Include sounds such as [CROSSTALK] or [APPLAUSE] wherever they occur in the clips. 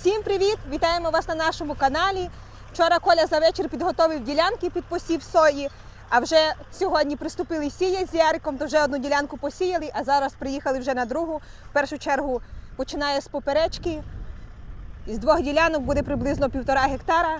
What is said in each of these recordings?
Всім привіт! Вітаємо вас на нашому каналі. Вчора Коля за вечір підготовив ділянки під посів сої. А вже сьогодні приступили сіяти з Яриком, то вже одну ділянку посіяли, а зараз приїхали вже на другу. В першу чергу починає з поперечки. Із двох ділянок буде приблизно півтора гектара.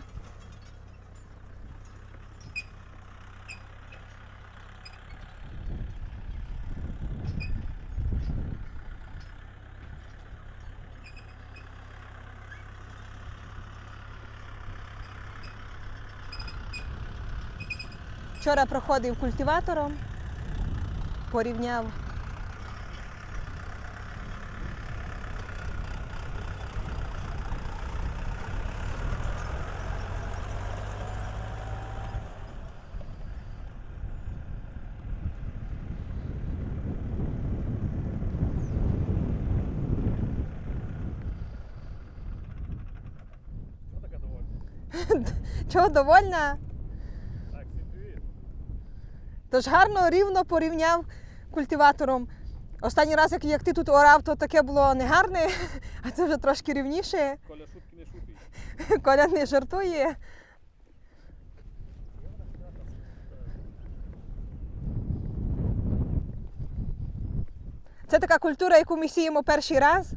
Вчора проходив культиватором, порівняв. Чого довольна? [LAUGHS] Тож гарно, рівно порівняв культиватором. Останній раз, як, як ти тут орав, то таке було негарне, [LAUGHS] а це вже трошки рівніше. Коля шутки не шутить. [LAUGHS] Коля не жартує. Це така культура, яку ми сіємо перший раз.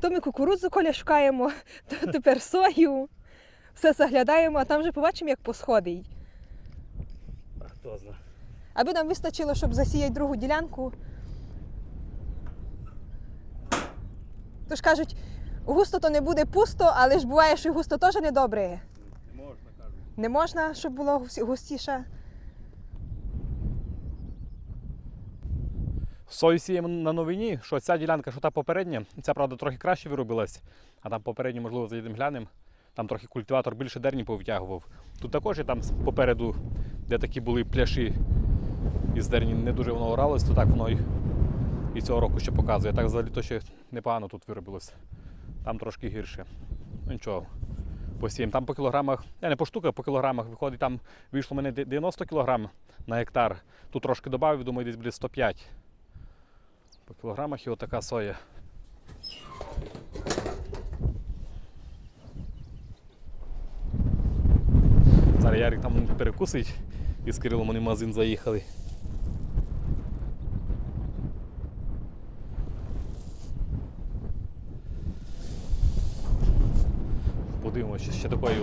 То ми кукурудзу коля шукаємо, [LAUGHS] то тепер сою. Все заглядаємо, а там вже побачимо, як посходить. А хто зна. Аби нам вистачило, щоб засіяти другу ділянку. Тож кажуть, густо то не буде пусто, але ж буває, що й густо теж недобре. Не можна, кажуть. Не можна, щоб було густіше. Сою сіємо на новині, що ця ділянка, що та попередня, ця, правда, трохи краще виробилась, а там попередню, можливо, заїдемо глянемо. Там трохи культиватор більше дерні повтягував. Тут також і там попереду, де такі були пляші із дерні, не дуже воно оралось, то так воно і, цього року ще показує. Так взагалі то ще непогано тут виробилося. Там трошки гірше. Ну нічого. Посіємо. Там по кілограмах, я не по штуках, по кілограмах виходить, там вийшло мене 90 кілограм на гектар. Тут трошки додав, думаю, десь буде 105. По кілограмах і отака соя. Зараз Ярик там перекусить і з Кирилом вони в магазин заїхали. Подивимося, ще такої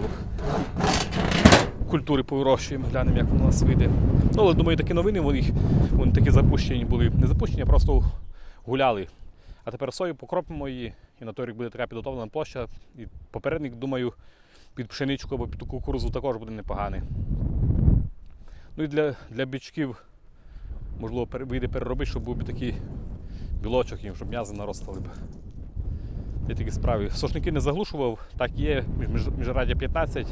культури повирощуємо, глянемо, як воно у нас вийде. Ну, але думаю, такі новини вони, вони такі запущені були. Не запущені, а просто гуляли. А тепер сою покропимо її, і на той рік буде така підготовлена площа. І попередник, думаю, під пшеничку або під кукурузу також буде непоганий. Ну і для, для бичків, можливо, вийде переробити, щоб був би такий білочок їм, щоб м'язи наросли б. Я такі справи. Сошники не заглушував, так є, між, між, міжрадя 15.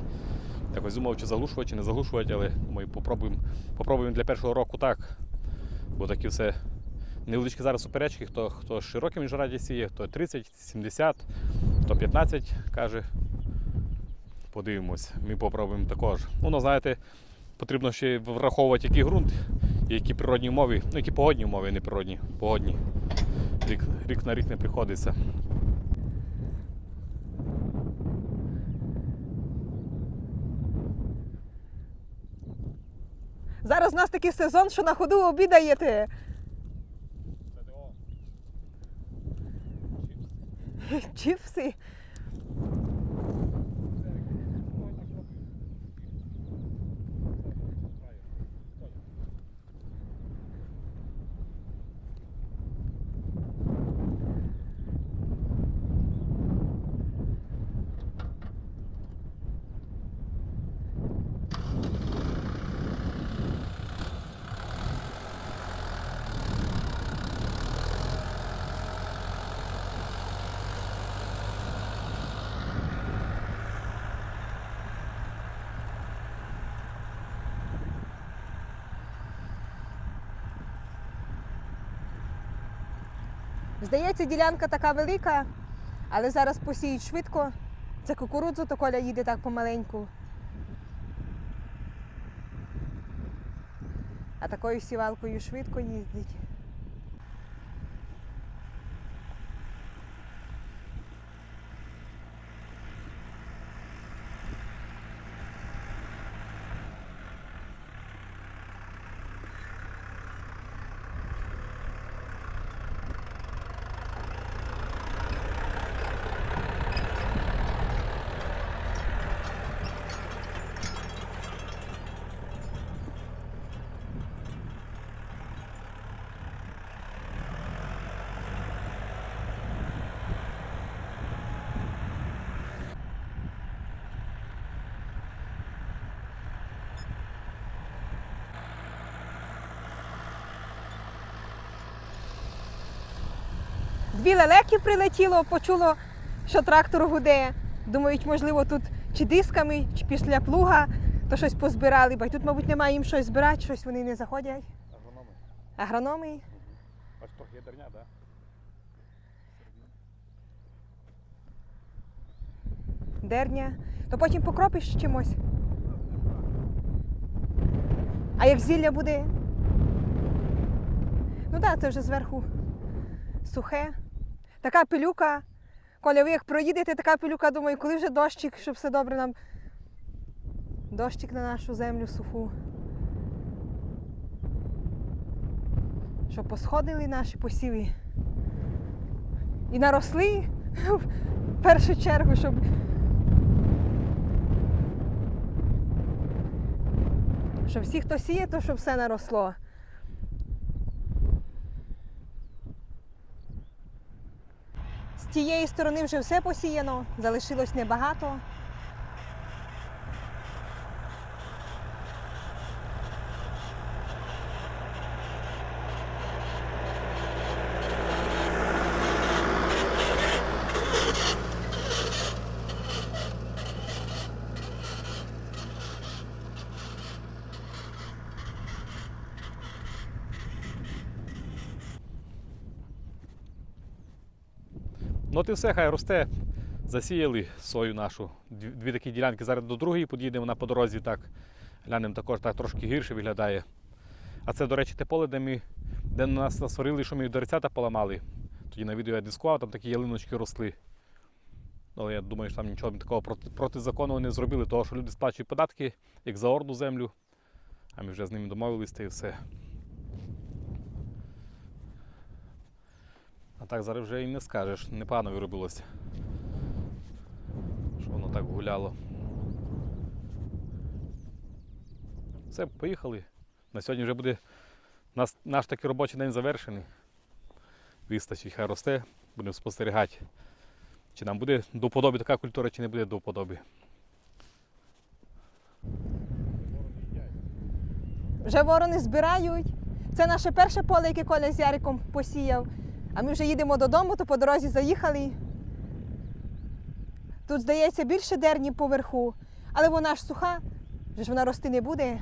Якось думав, чи заглушувати, чи не заглушувати, але думаю, попробуємо, попробуємо для першого року так. Бо такі все невеличкі зараз суперечки, хто, хто широким міжраді сіє, хто 30, 70, хто 15 каже. Подивимось, ми попробуємо також. Ну, ну, знаєте, потрібно ще враховувати, який ґрунт, які природні умови, ну які погодні умови, не природні, погодні. Рік, рік на рік не приходиться. Зараз у нас такий сезон, що на ходу обідаєте. Чіпси. Здається, ділянка така велика, але зараз посіють швидко. Це кукурудзу, то Коля їде так помаленьку. А такою сівалкою швидко їздить. Дві лелеки прилетіло, почуло, що трактор гуде. Думають, можливо, тут чи дисками, чи після плуга, то щось позбирали. Бо тут, мабуть, немає їм щось збирати, щось вони не заходять. Агрономи. Агрономи. Аж трохи є дерня, так? дерня, то потім покропиш чимось. А як зілля буде? Ну так, це вже зверху сухе. Така пилюка. Коля, ви як проїдете, така пилюка, думаю, коли вже дощик, щоб все добре нам. Дощик на нашу землю суху. Щоб посходили наші посіви. І наросли в першу чергу, щоб Щоб всі, хто сіє, то щоб все наросло. Тієї сторони вже все посіяно, залишилось небагато. От і все, хай росте. Засіяли сою нашу. Дві, такі ділянки. Зараз до другої під'їдемо вона по дорозі так. Глянемо також так трошки гірше виглядає. А це, до речі, те поле, де ми де нас насварили, що ми дерцята поламали. Тоді на відео я дискував, там такі ялиночки росли. Але я думаю, що там нічого такого проти, протизаконного не зробили, того що люди сплачують податки, як за орду землю. А ми вже з ними домовились та і все. А так зараз вже і не скажеш, непогано виробилося. Що воно так гуляло. Все, поїхали. На сьогодні вже буде нас, наш такий робочий день завершений. Вистачить, хай росте, будемо спостерігати. Чи нам буде до вподоби така культура, чи не буде до вподоби. Вже ворони збирають. Це наше перше поле, яке Коля з Яриком посіяв. А ми вже їдемо додому, то по дорозі заїхали. Тут, здається, більше дерні поверху, але вона ж суха, вже ж вона рости не буде.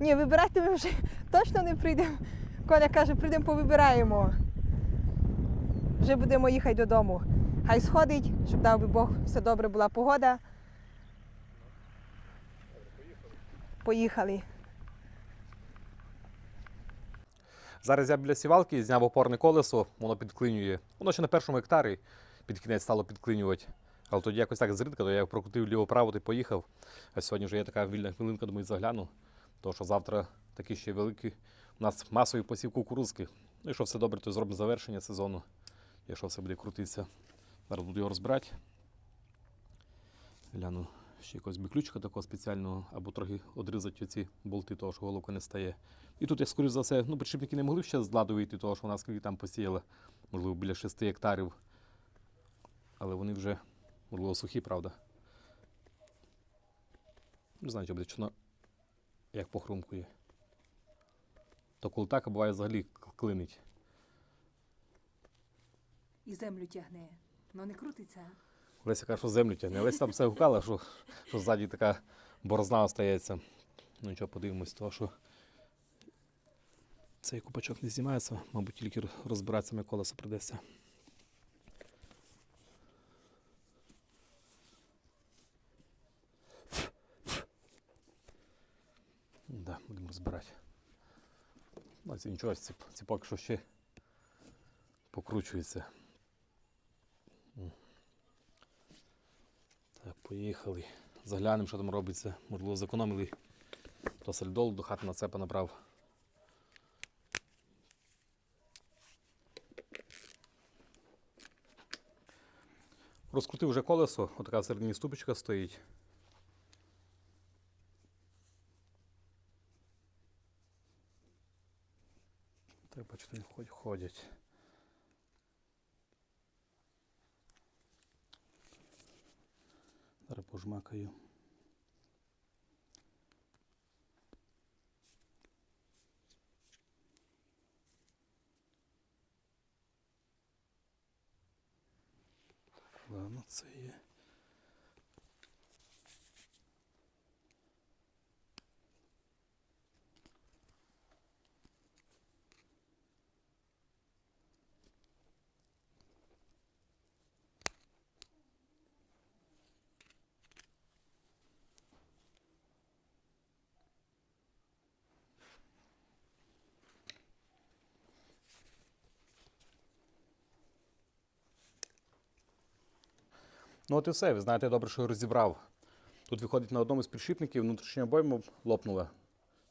Ні, вибирати ми вже точно не прийдемо. Коля каже, прийдемо повибираємо. Вже будемо їхати додому. Хай сходить, щоб дав би Бог, все добре була погода. Поїхали. Зараз я біля сівалки зняв опорне колесо, воно підклинює. Воно ще на першому гектарі під кінець стало підклинювати. Але тоді якось так зрідка, то я прокрутив ліво-право та поїхав. А сьогодні вже є така вільна хвилинка, думаю, загляну. Тому що завтра такий ще великий у нас масовий посів кукурузки. Ну, якщо все добре, то зробимо завершення сезону. Якщо все буде крутитися. Зараз буду його розбирати. Гляну ще якогось би ключика такого спеціального, або трохи одрізати ці болти, того, що головка не стає. І тут, я скоріш за все, ну, підшипники не могли ще з ладу вийти, того, що вона скільки там посіяла, можливо, біля 6 гектарів. Але вони вже, можливо, сухі, правда. Не знаю, чи буде чорно, як похрумкує. То коли так, буває взагалі клинить. І землю тягне. Ну не крутиться. Леся каже, що землю тягне. Леся там все гукала, що, що ззаді така борозна остається. Ну нічого, подивимось, того, що цей купачок не знімається, мабуть, тільки розбиратися саме колесо придеться. Да, будемо розбирати. Ну, нічого, ці, ці поки що ще покручується. Так, поїхали. Заглянемо, що там робиться. Можливо, зекономили. То сальдол до хати на цепа набрав. Розкрутив вже колесо, отака середині ступочка стоїть. Бачите, не ходять- пожмакаю. Ладно, це є. Ну от і все, ви знаєте, добре, що розібрав. Тут виходить на одному з підшипників внутрішня обойма лопнула.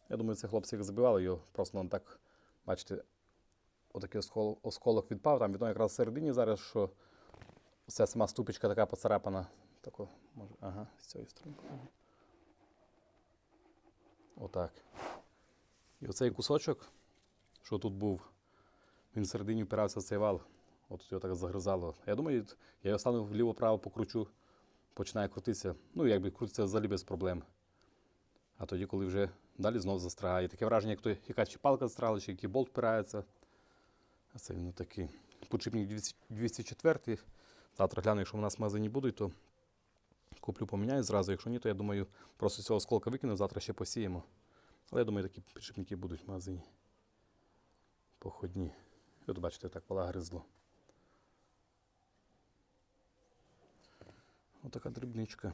Я думаю, це хлопці як забивали його, просто нам так, бачите, отакий оскол- осколок відпав. Там відомо якраз всередині зараз, що вся сама ступічка така поцарапана. Тако, може, ага, з цієї сторони. Отак. І оцей кусочок, що тут був, він всередині впирався в цей вал. От його так загризало. Я думаю, я його стану вліво-право покручу, починає крутитися. Ну, якби крутиться взагалі без проблем. А тоді, коли вже далі знов застрягає. Таке враження, як то якась чи палка застряла, чи який болт впирається. А це він такий. Подшипник 204. Завтра гляну, якщо в нас в магазині будуть, то куплю, поміняю зразу. Якщо ні, то я думаю, просто цього осколка викину, завтра ще посіємо. Але я думаю, такі підшипники будуть в магазині. Походні. От бачите, так пола гризло. Отака дрібничка.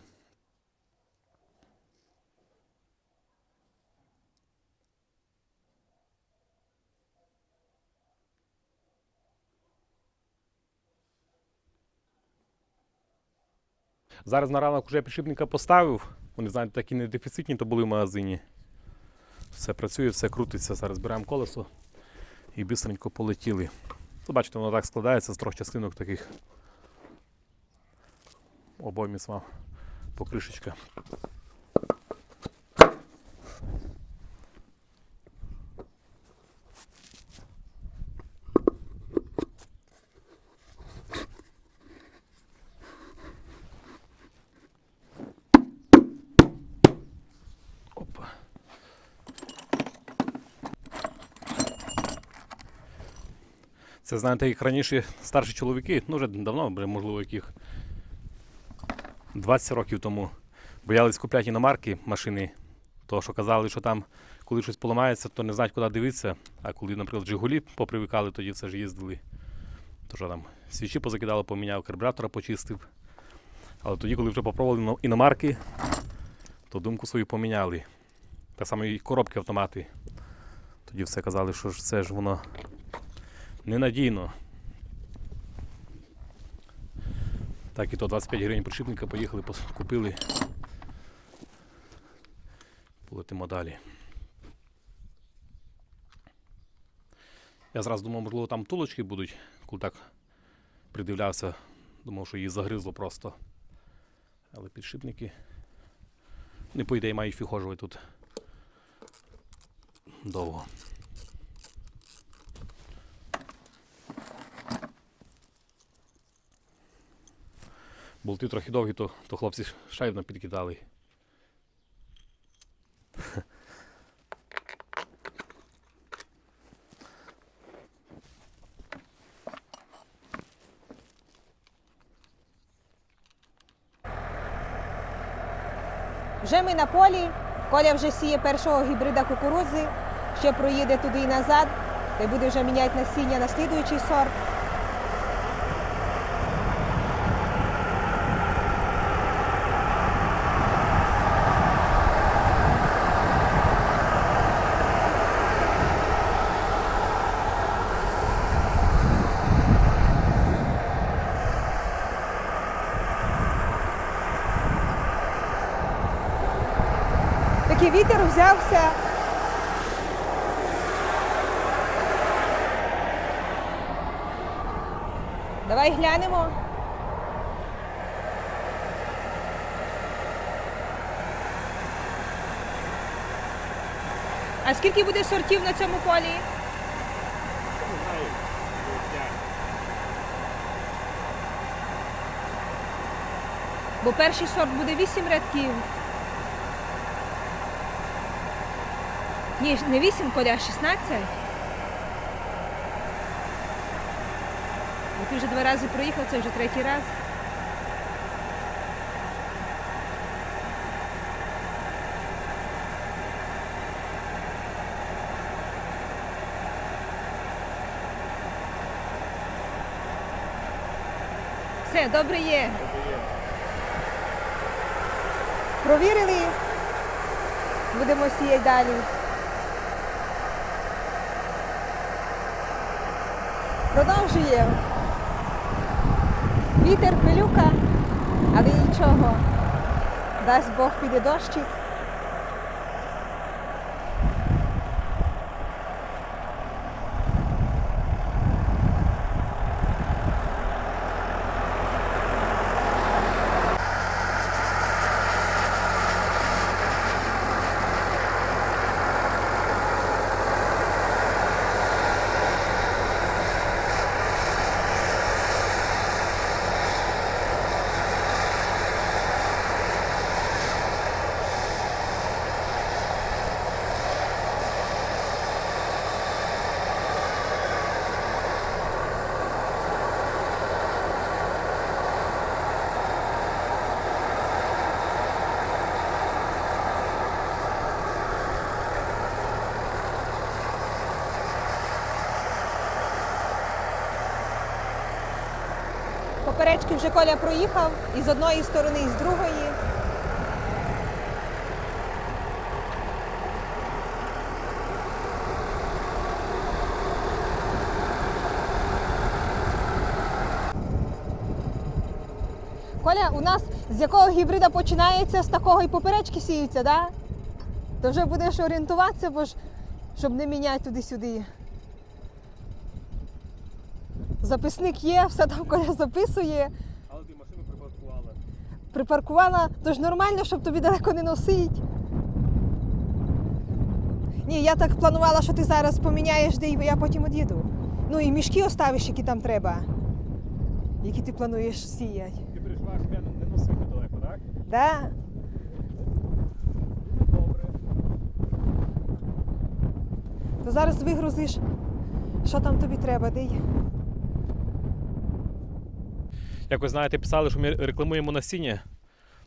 Зараз на ранок вже підшипника поставив. Вони, знаєте, такі не дефіцитні, то були в магазині. Все працює, все крутиться. Зараз беремо колесо і бистренько полетіли. Бачите, воно так складається з трьох частинок таких. Обоймі сама покришечка. Це, знаєте, як раніше старші чоловіки, ну вже давно, можливо, яких 20 років тому боялись купляти іномарки машини, тому що казали, що там, коли щось поламається, то не знають, куди дивитися. А коли, наприклад, Жигулі попривикали, тоді все ж їздили. То що там, свічі позакидали, поміняв, карбюратора почистив. Але тоді, коли вже попробували іномарки, то думку свою поміняли. Так само і коробки автомати. Тоді все казали, що це ж воно ненадійно. Так, і то 25 гривень підшипника поїхали, купили. Полетимо далі. Я зразу думав, можливо, там тулочки будуть, коли так придивлявся, думав, що її загризло просто. Але підшипники не по ідеї мають фіхожувати тут довго. Болти трохи довгі, то, то хлопці шайбно підкидали. Вже ми на полі. Коля вже сіє першого гібрида кукурудзи, ще проїде туди і назад, й буде вже міняти насіння на слідуючий сорт. Такий вітер взявся. Давай глянемо. А скільки буде сортів на цьому полі? Бо перший сорт буде 8 рядків. Ні, не 8, Коля, а 16. Бо ти вже два рази проїхав, це вже третій раз. Все, добре є. Провірили. Будемо сіяти далі. Продовжуємо. Вітер, пилюка, але нічого. Дасть Бог піде дощик. Поперечки вже Коля проїхав і з одної сторони, і з другої. Коля, у нас з якого гібрида починається, з такого і поперечки сіються, да? То вже будеш орієнтуватися, бо ж щоб не міняти туди-сюди. Записник є, все там Коля записує. Але ти машину припаркувала. Припаркувала, то ж нормально, щоб тобі далеко не носить. Ні, я так планувала, що ти зараз поміняєш де, я потім од'їду. Ну і мішки оставиш, які там треба. Які ти плануєш сіяти. Ти переживаєш, я не носив далеко, так? Да? Добре. То зараз вигрузиш, що там тобі треба, де. Якось знаєте, писали, що ми рекламуємо насіння.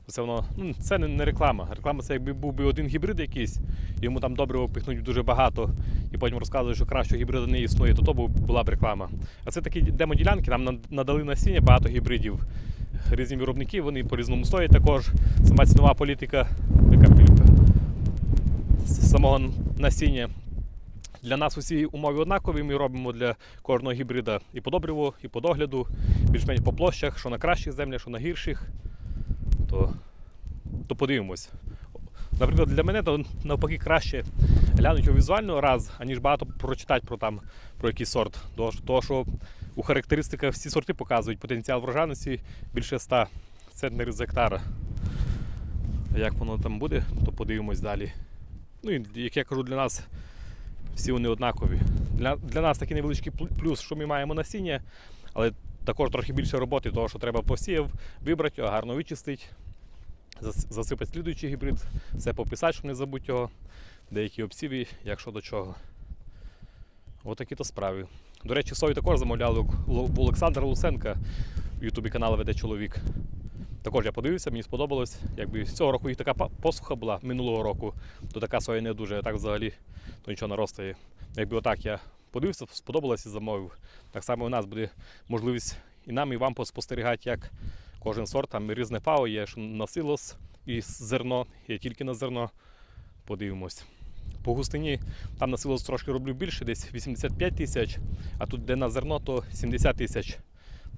Це воно, ну, це не, реклама. Реклама це якби був би один гібрид якийсь, йому там добре впихнуть дуже багато, і потім розказують, що кращого гібрида не існує, то то була б реклама. А це такі демоділянки, нам надали насіння багато гібридів. Різні виробники, вони по-різному стоять також. Сама цінова політика, яка самого насіння. Для нас усі умови однакові. Ми робимо для кожного гібрида і по добриву, і по догляду, більш-менш по площах, що на кращих землях, що на гірших. То, то подивимось. Наприклад, для мене то навпаки краще глянути візуально раз, аніж багато прочитати про там про якийсь сорт. Того, що- у характеристиках всі сорти показують потенціал врожайності більше 100 центнерів з гектара. Як воно там буде, то подивимось далі. Ну і як я кажу, для нас всі вони однакові. Для, для нас такий невеличкий плюс, що ми маємо насіння, але також трохи більше роботи, того, що треба посіяв, вибрати його, гарно вичистити, засипати слідуючий гібрид, все пописати, щоб не забути його, деякі обсіви, як що до чого. Отакі то справи. До речі, сою також замовляли у Олександра Луценка, в Ютубі канал веде чоловік. Також я подивився, мені сподобалось. Якби цього року їх така посуха була минулого року, то така соя не дуже, а так взагалі то нічого наростає. Якби отак я подивився, сподобалось і замовив. Так само у нас буде можливість і нам, і вам поспостерігати, як кожен сорт, там різне ФАО є, що на силос і зерно, є тільки на зерно. Подивимось. По густині там на силос трошки роблю більше, десь 85 тисяч, а тут де на зерно, то 70 тисяч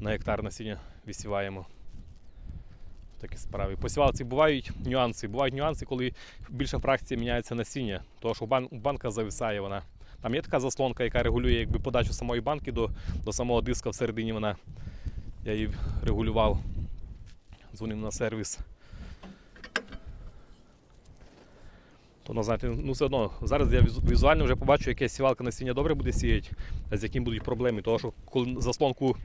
на гектар насіння висіваємо. Такі справи. По сівалці бувають нюанси. Бувають нюанси, коли більша фракція міняється насіння, тому що бан, банка зависає вона. Там є така заслонка, яка регулює якби, подачу самої банки до, до самого диска всередині вона. Я її регулював. Дзвонив на сервіс. То, ну, знаєте, ну все одно, зараз я візуально вже побачу, яке сівалка насіння добре буде сіяти, а з яким будуть проблеми. Тому що коли заслонку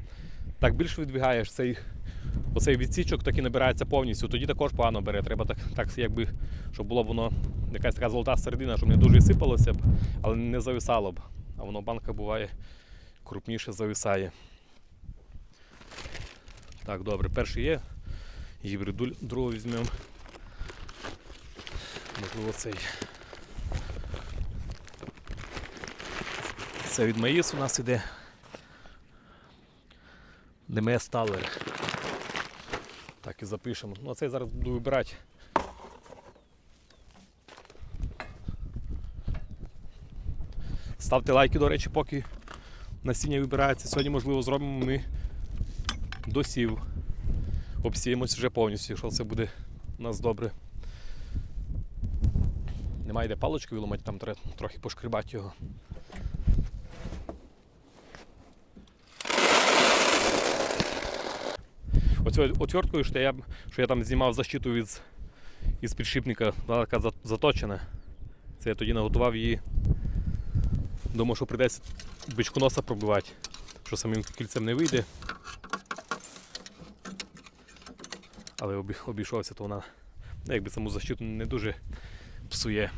так більше відбігаєш, цей, оцей відсічок так і набирається повністю, тоді також погано бере. Треба так, так якби, щоб було б воно якась така золота середина, щоб не дуже сипалося б, але не зависало б. А воно банка буває крупніше зависає. Так, добре, перший є. Гібрид другого візьмемо. Можливо, цей. Це від Маїс у нас іде. ДМС Талер. Так і запишемо. Ну, а цей зараз буду вибирати. Ставте лайки, до речі, поки насіння вибирається. Сьогодні, можливо, зробимо ми досів. Обсіємось вже повністю, якщо це буде у нас добре. Немає де палички виламати, там треба трохи пошкрібати його. Оцю отверткою, що я, що я там знімав защиту від, із підшипника, вона така заточена. Це я тоді наготував її. Думав, що прийдеться бичку носа пробивати, що самим кільцем не вийде. Але обійшовся, то вона ну, якби саму защиту не дуже псує.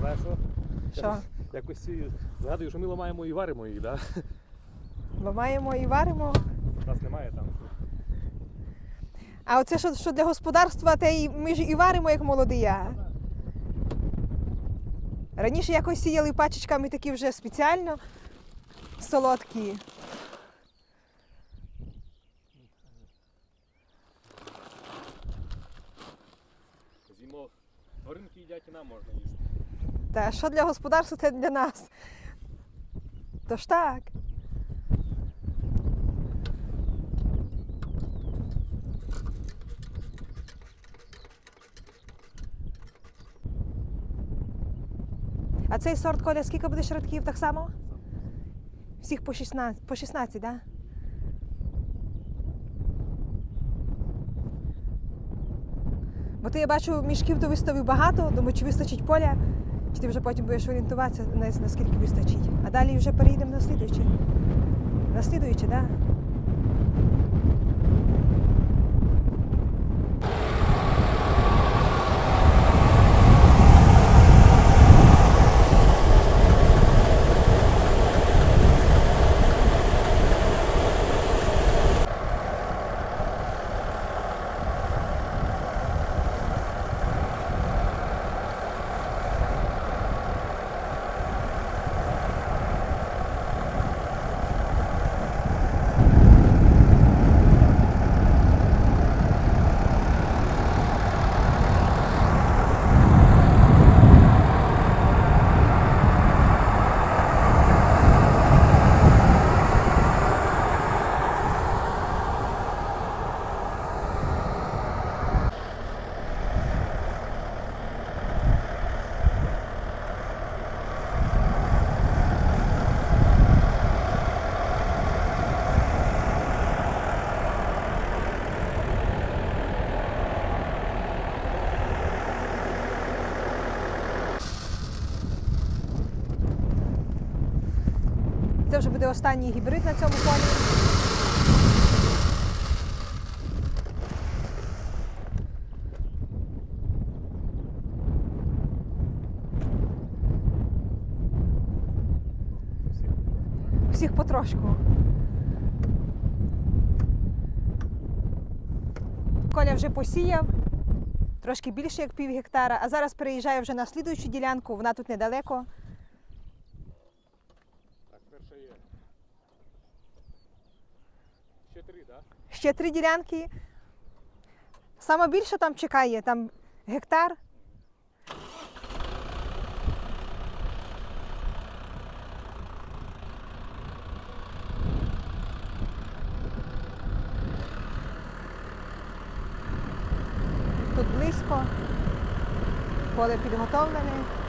Знаєш що? Що? Якось згадую, що ми ламаємо і варимо їх, да? Ламаємо і варимо. У нас немає там. А оце що, що для господарства, те й ми ж і варимо, як молодия. Раніше якось сіяли пачечками такі вже спеціально солодкі. Зімо тваринки їдять і нам можна їсти. Та що для господарства, те для нас. Тож так. А цей сорт Коля, скільки будеш рядків так само? Всіх по 16, по 16, так? Да? Бо ти я бачу, мішків то виставив багато, думаю, чи вистачить поля, чи ти вже потім будеш орієнтуватися, на- наскільки вистачить. А далі вже перейдемо на слідуюче. На слідуюче, так? Да? Вже буде останній гібрид на цьому полі. Всіх потрошку. Коля вже посіяв, трошки більше як пів гектара, а зараз переїжджає вже на слідуючу ділянку, вона тут недалеко. Так, перша є. Ще три, так? Ще три ділянки. Саме більше там чекає, там гектар. Тут близько, поле підготовлене.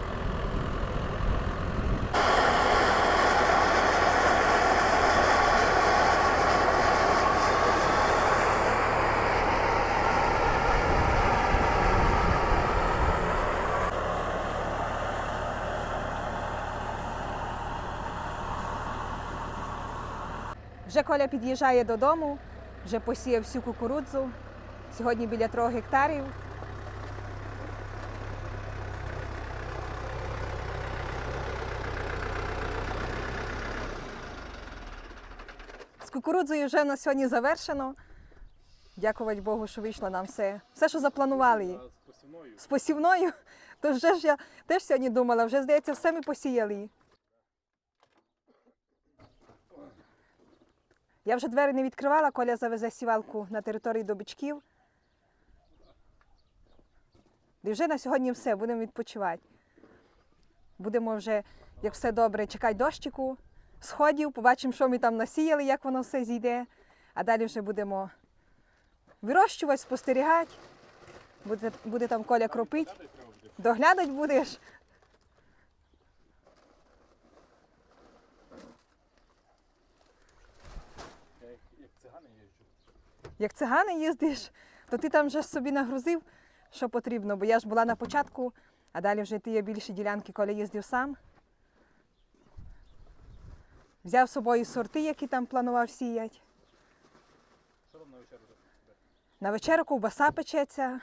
Вже Коля під'їжджає додому, вже посіяв всю кукурудзу. Сьогодні біля трьох гектарів. З кукурудзою вже на сьогодні завершено. Дякувати Богу, що вийшло нам все. Все, що запланували. З посівною. То вже ж я теж сьогодні думала, вже здається, все ми посіяли. Я вже двері не відкривала, Коля завезе сівалку на території добичків. І вже на сьогодні все, будемо відпочивати. Будемо вже, як все добре, чекати дощику, сходів, побачимо, що ми там насіяли, як воно все зійде. А далі вже будемо вирощувати, спостерігати. Буде, буде там Коля кропить. Доглядать будеш. Як цигани їжджу. Як цигани їздиш, то ти там вже собі нагрузив, що потрібно. Бо я ж була на початку, а далі вже ти є більші ділянки, Коля їздив сам. Взяв з собою сорти, які там планував сіяти. Що там на вечерю? На вечерю ковбаса печеться.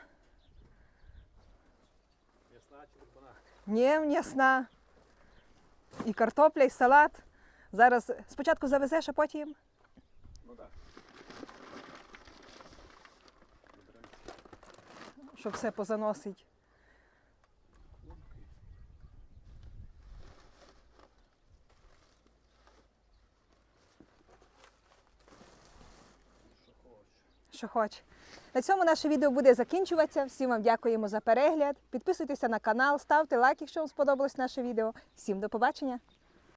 Ясна чи? Ні, м'ясна. І картопля, і салат. Зараз спочатку завезеш, а потім. Ну так. Щоб все позаносить. Що хоче. На цьому наше відео буде закінчуватися. Всім вам дякуємо за перегляд. Підписуйтеся на канал, ставте лайк, якщо вам сподобалось наше відео. Всім до побачення!